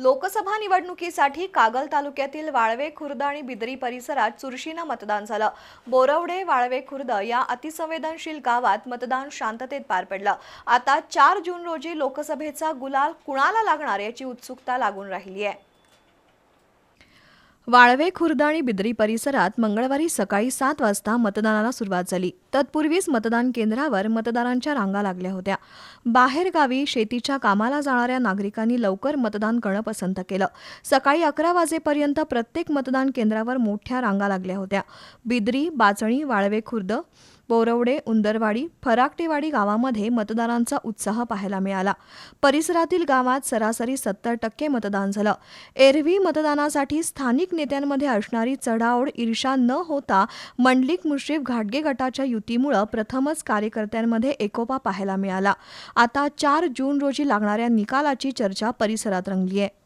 लोकसभा निवडणुकीसाठी कागल तालुक्यातील वाळवे खुर्द आणि बिदरी परिसरात चुरशीनं मतदान झालं. बोरवडे वाळवे खुर्द या अतिसंवेदनशील गावात मतदान शांततेत पार पडलं. आता चार जून रोजी लोकसभेचा गुलाल कुणाला लागणार याची उत्सुकता लागून राहिली आहे. वाळवे खुर्द आणि बिद्री परिसरात मंगळवारी सकाळी सात वाजता मतदानाला सुरुवात झाली. तत्पूर्वीच मतदान केंद्रावर मतदारांच्या रांगा लागल्या होत्या. बाहेरगावी शेतीच्या कामाला जाणाऱ्या नागरिकांनी लवकर मतदान करणं पसंत केलं. सकाळी अकरा वाजेपर्यंत प्रत्येक मतदान केंद्रावर मोठ्या रांगा लागल्या होत्या. बिद्री बाचणी वाळवे खुर्द बोरवडे उंदरवाडी फराकटेवाडी गावामध्ये मतदारांचा उत्साह पाहायला मिळाला. परिसरातील गावात सरासरी सत्तर टक्के मतदान झालं. एरवी मतदानासाठी स्थानिक नेत्यांमध्ये असणारी चढाओढ ईर्षा न होता मंडलिक मुश्रीफ घाटगे गटाच्या युतीमुळं प्रथमच कार्यकर्त्यांमध्ये एकोपा पाहायला मिळाला. आता चार जून रोजी लागणाऱ्या निकालाची चर्चा परिसरात रंगली आहे